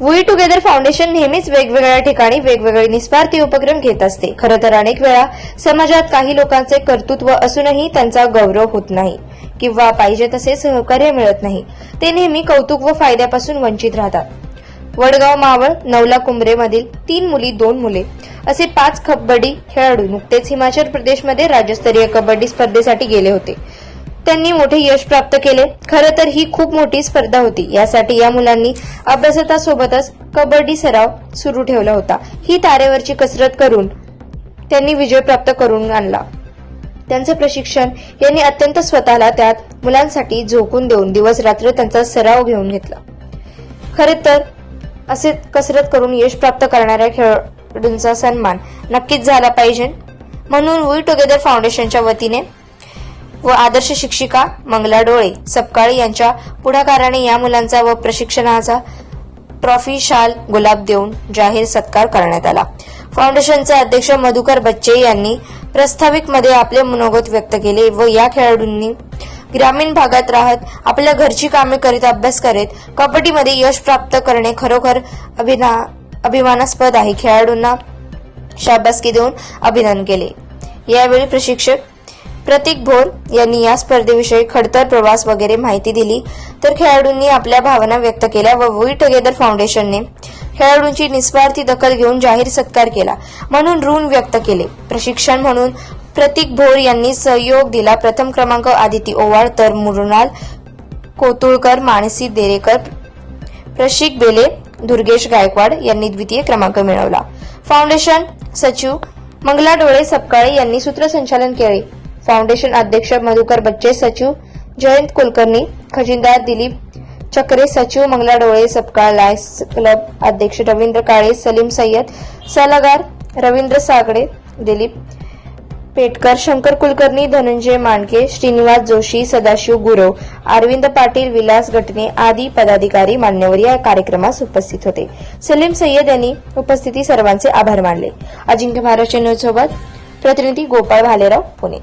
We together foundation नेहमीच वेगवेगळ्या ठिकाणी वेगवेगळे निस्वार्थी उपक्रम घेत असते. खरं तर अनेक वेळा समाजात काही लोकांचे कर्तृत्व असूनही त्यांचा गौरव होत नाही किंवा पाहिजे तसे सहकार्य मिळत नाही. ते नेहमी कौतुक व फायद्यापासून वंचित राहतात. वडगाव मावळ नवला कुंभरेमधील तीन मुली दोन मुले असे पाच कबड्डी खेळाडू नुकतेच हिमाचल प्रदेशमध्ये राज्यस्तरीय कबड्डी स्पर्धेसाठी गेले होते. त्यांनी मोठे यश प्राप्त केले. खरं तर ही खूप मोठी स्पर्धा होती. यासाठी या मुलांनी अभ्यासतासोबतच कबड्डी सराव सुरू ठेवला होता. ही तारेवरची कसरत करून त्यांनी विजय प्राप्त करून आणला. त्यांचे प्रशिक्षण यांनी अत्यंत स्वतःला त्यात मुलांसाठी झोकून देऊन दिवस रात्र त्यांचा सराव घेऊन घेतला. खरे तर असे कसरत करून यश प्राप्त करणाऱ्या खेळाडूंचा सन्मान नक्कीच झाला पाहिजे. म्हणून वी टुगेदर फाउंडेशनच्या वतीने व आदर्श शिक्षिका मंगला डोळे सपकाळी यांच्या पुढाकाराने या मुलांचा व प्रशिक्षणाचा ट्रॉफी शाल गुलाब देऊन जाहीर सत्कार करण्यात आला. फाउंडेशनचे अध्यक्ष मधुकर बच्चे यांनी प्रस्ताविकमध्ये आपले मनोगत व्यक्त केले व या खेळाडूंनी ग्रामीण भागात राहत आपल्या घरची कामे करीत अभ्यास करीत कबड्डीमध्ये यश प्राप्त करणे खरोखर अभिना अभिमानास्पद आहे. खेळाडूंना शाबासकी देऊन अभिनंदन केले. यावेळी प्रशिक्षक प्रतीक भोर यांनी या स्पर्धेविषयी खडतर प्रवास वगैरे माहिती दिली. तर खेळाडूंनी आपल्या भावना व्यक्त केल्या व वी टुगेदर फाउंडेशनने खेळाडूंची निस्वार्थी दखल घेऊन जाहीर सत्कार केला. म्हणून ऋण व्यक्त केले. प्रशिक्षण म्हणून प्रतीक भोर यांनी सहयोग दिला. प्रथम क्रमांक आदिती ओवाळ तर मृणाल कोतुळकर मानसी देरेकर प्रशिक बेले दुर्गेश गायकवाड यांनी द्वितीय क्रमांक मिळवला. फाउंडेशन सचिव मंगला डोळे सपकाळे यांनी सूत्रसंचालन केले. फाउंडेशन अध्यक्ष मधुकर बच्चे सचिव जयंत कुलकर्णी खजिनदार दिलीप चक्रे सचिव मंगला डोळे सपकाळ लायन्स क्लब अध्यक्ष रवींद्र काळे सलीम सय्यद सल्लागार रवींद्र सागडे दिलीप पेटकर शंकर कुलकर्णी धनंजय मांडके श्रीनिवास जोशी सदाशिव गुरव अरविंद पाटील विलास गटने आदी पदाधिकारी मान्यवर या कार्यक्रमास उपस्थित होते. सलीम सय्यद यांनी उपस्थिती सर्वांचे आभार मानले. अजिंक्य महाराष्ट्र न्यूज सोबत प्रतिनिधी गोपाळ भालेराव पुणे.